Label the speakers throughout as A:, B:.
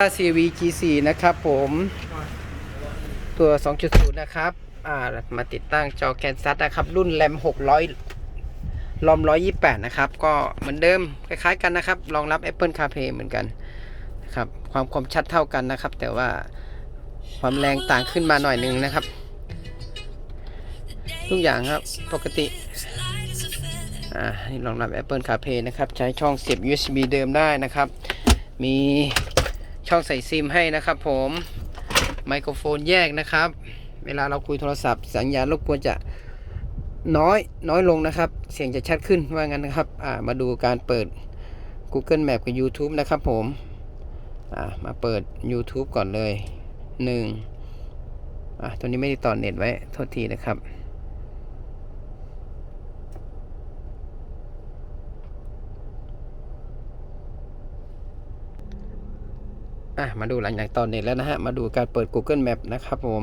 A: CV G4 นะครับผมตัว 2.0 นะครับ อ่า มาติดตั้งจอแกนซัตนะครับ รุ่นแรม600ลอม128 นะครับ ก็เหมือนเดิม คล้ายๆกันนะครับ รองรับ Apple CarPlay เหมือนกันนะครับ ความคมชัดเท่ากันนะครับ แต่ว่าความแรงต่างขึ้นมาหน่อยหนึงนะครับ ทุกอย่างครับ ปกติ อ่า นี่รองรับ Apple CarPlay นะครับ ใช้ช่องเสียบ USB เดิมได้นะครับ มี ช่องใส่ซิมให้นะครับผมไมโครโฟนแยกนะครับ เวลาเราคุยโทรศัพท์ สัญญาณรบกวนจะน้อยน้อยลงนะครับ เสียงจะชัดขึ้นว่างั้นนะครับมาดูการเปิด Google Map กับ YouTube นะครับผมมาเปิด YouTube ก่อนเลยหนึ่งอ่าตัวนี้ไม่ได้ต่อเน็ตไว้ โทษทีนะครับ อะมาดูหลังจากตอนเน็ตแล้วนะฮะ มาดูการเปิด Google Map นะครับผม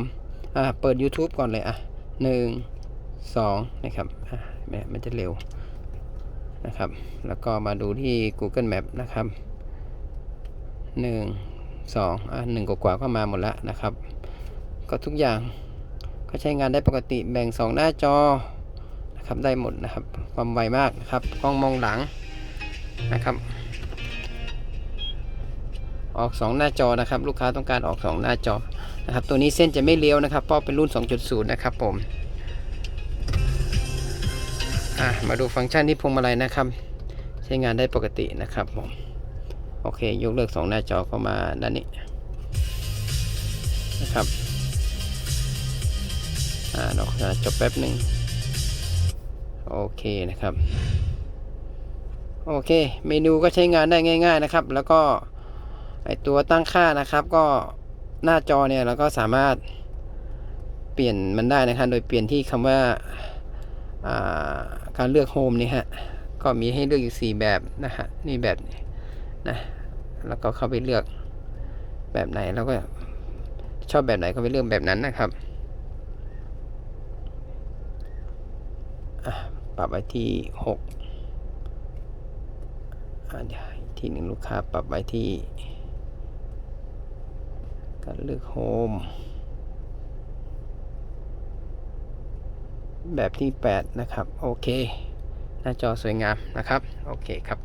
A: อ่าเปิด YouTube ก่อนเลยอะหนึ่งสองนะครับอะแม่มันจะเร็วนะครับ แล้วก็มาดูที่ Google Map นะครับหนึ่งสองอะหนึ่งกว่าๆก็มาหมดแล้วนะครับ ก็ทุกอย่างก็ใช้งานได้ปกติแบ่ง 2 หน้าจอนะครับได้หมดนะครับ ความไวมากนะครับกล้องมองหลังนะครับ ออก 2 หน้าจอนะครับ ลูกค้าต้องการออก 2 หน้าจอนะครับ ตัวนี้เส้นจะไม่เลี้ยวนะครับเพราะเป็นรุ่น 2.0 นะครับผมมาดูฟังก์ชันที่พวงมาลัยนะครับ ใช้งานได้ปกตินะครับผมโอเค ยกเลิก 2 หน้าจอเข้ามาด้านนี้นะครับอ่าเราจะจบแป๊บหนึ่งโอเคนะครับ โอเค เมนูก็ใช้งานได้ง่าย ๆนะครับ แล้วก็ ไอตัวตั้งค่านะครับ ก็หน้าจอเนี่ยเราก็สามารถเปลี่ยนมันได้นะครับ โดยเปลี่ยนที่คำว่าอ่าการเลือกโฮมนี่ฮะก็มีให้เลือกอยู่ 4 แบบนะฮะนี่แบบนะแล้วก็เข้าไปเลือกแบบไหนแล้วก็ชอบแบบไหนก็ไปเลือกแบบนั้นนะครับปรับไว้ที่6อะเดี๋ยวอีกทีหนึ่งลูกค้าปรับไว้ที่ การเลือกโฮม แบบที่ 8 นะครับ โอเค หน้าจอสวยงามนะครับ โอเคครับ